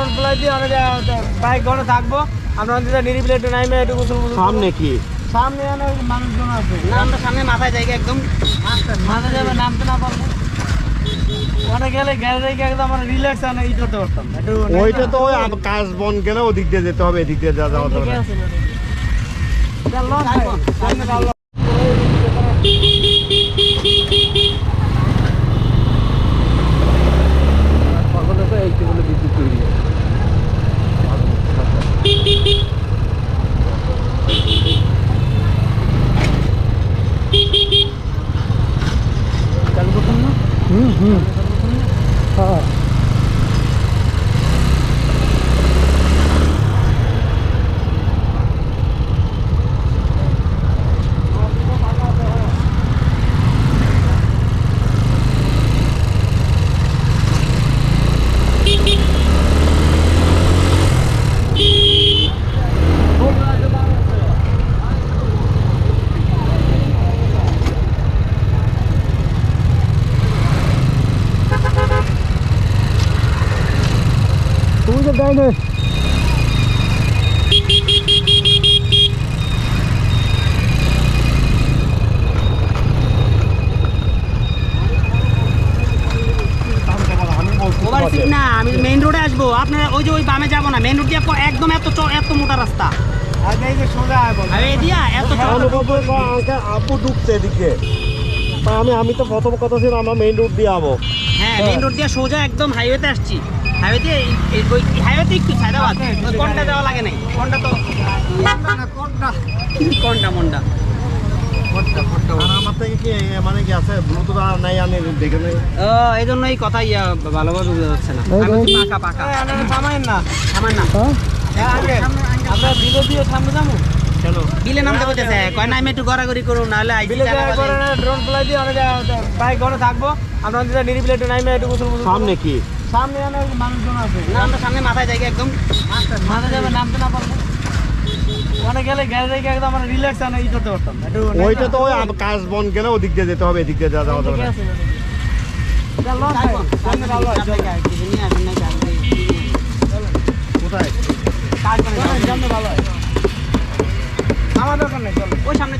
Drone fly দিয়ে অনেক bike ঘরে থাকব। আমরা অন্তত নিরিবিলি একটু নাইমে একটু গোসল। সামনে কি? সামনে মানুষজন আছে। নামটা সামনে মাথায় জায়গা একদম। মাঝে যাবে নামতে না পারব ওখানে গেলে গ্যারেজে গিয়ে একদম আমরা রিল্যাক্স আনে ই করতে পারতাম ওইটা তো ওই কাশ বন গেলে ওদিক দিয়ে যেতে হবে এদিক দিয়ে যাওয়া যাওয়া যাবে না। 응. 아. তো দেয় না আমি মেইন রোডে আসব। আপনার ওই যে ওই বামে যাব না মেইন রোড দিয়ে একদম এত চ- এত মোটা রাস্তা। আগে এই যে সোজা আয় বল। আর এই দিয়া এত চ- তাহলে আপু ঢুকছে এদিকে। আমি আমি তো প্রথম কথা ছিল আমরা মেইন রোড দিয়ে যাব হ্যাঁ মেইন রোড দিয়ে সোজা একদম হাইওয়েতে আসছি। হাইওয়েতে ওই হাইওয়েতে একটু সাইদাবাদ ওই কোনটা দেওয়া লাগে নাই? কোনটা তো কোনটা মন্ডা আর আমার থেকে কি মানে কি আছে? ব্লুটুথ আর নাই আমি দেখে নেই। ও এই জন্য এই কথা ইয়া ভালোভাবে বোঝা যাচ্ছে না। আমি পাকা পাকা। থামাইন না। আমার না। আমরা বিলে দিয়ে সামনে যাব? কেন? বিলে নামতে বলতেছে কয় না আমি একটু গড়াগড়ি করুন নাহলে আইসি বিলে ড্রোন ফ্লাই দিয়ে অনেক বাইক ঘরে থাকব। আমরা অন্তত নিরিবিলি একটু নাইমে একটু গোসল গোসল করব। সামনে কি? সামনে অনেক মানুষজন আছে। নামটা সামনে মাথায় জায়গা একদম। মাঝে যাবে নামতে না পারব ওখানে গেলে গ্যারেজে গিয়ে একদম আমরা রিল্যাক্স আনে ই করতে পারতাম। ওইটা তো ওই কাশ বন গেলে ওদিক দিয়ে যেতে হবে এদিক দিয়ে যাওয়া যাবে না। ভালো কিছু নিয়ে আসেন নাই কাজ কোথায়? আমার দরকার নেই চলো। ওই সামনে